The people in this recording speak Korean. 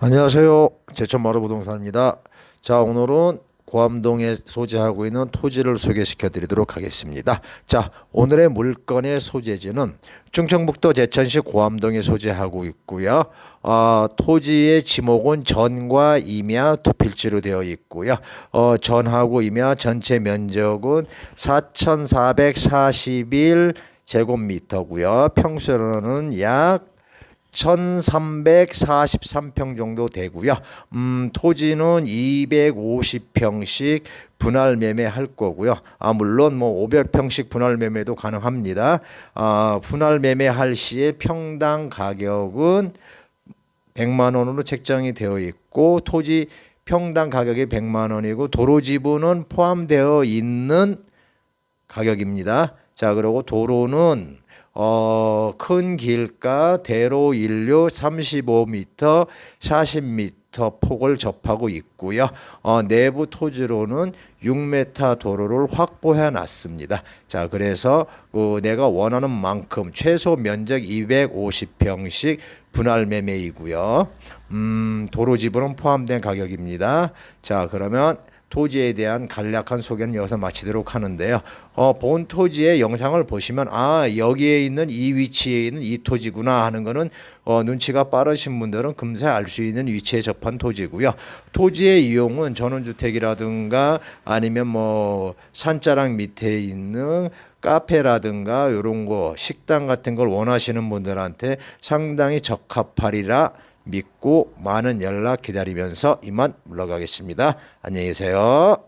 안녕하세요. 제천 마루 부동산입니다. 자, 오늘은 고암동에 소재하고 있는 토지를 소개시켜 드리도록 하겠습니다. 자, 오늘의 물건의 소재지는 충청북도 제천시 고암동에 소재하고 있고요. 어, 토지의 지목은 전과 임야 두 필지로 되어 있고요. 어, 전하고 임야 전체 면적은 4,441 제곱미터고요. 평수로는 약 1343평 정도 되고요. 음, 토지는 250평씩 분할 매매할 거고요. 아, 물론 뭐 500평씩 분할 매매도 가능합니다. 아, 분할 매매할 시에 평당 가격은 100만 원으로 책정이 되어 있고 토지 평당 가격이 100만 원이고 도로 지분은 포함되어 있는 가격입니다. 자, 그리고 도로는 어, 큰 길가 대로 인류 35m, 40m 폭을 접하고 있고요. 어, 내부 토지로는 6m 도로를 확보해 놨습니다. 자, 그래서 그 내가 원하는 만큼 최소 면적 250평씩 분할 매매이고요. 음, 도로 지분은 포함된 가격입니다. 자, 그러면 토지에 대한 간략한 소개는 여기서 마치도록 하는데요. 어, 본 토지의 영상을 보시면 아 여기에 있는 이 위치에 있는 이 토지구나 하는 거는 어, 눈치가 빠르신 분들은 금세 알 수 있는 위치에 접한 토지고요. 토지의 이용은 전원주택이라든가 아니면 뭐 산자락 밑에 있는 카페라든가 이런 거 식당 같은 걸 원하시는 분들한테 상당히 적합하리라 믿고 많은 연락 기다리면서 이만 물러가겠습니다. 안녕히 계세요.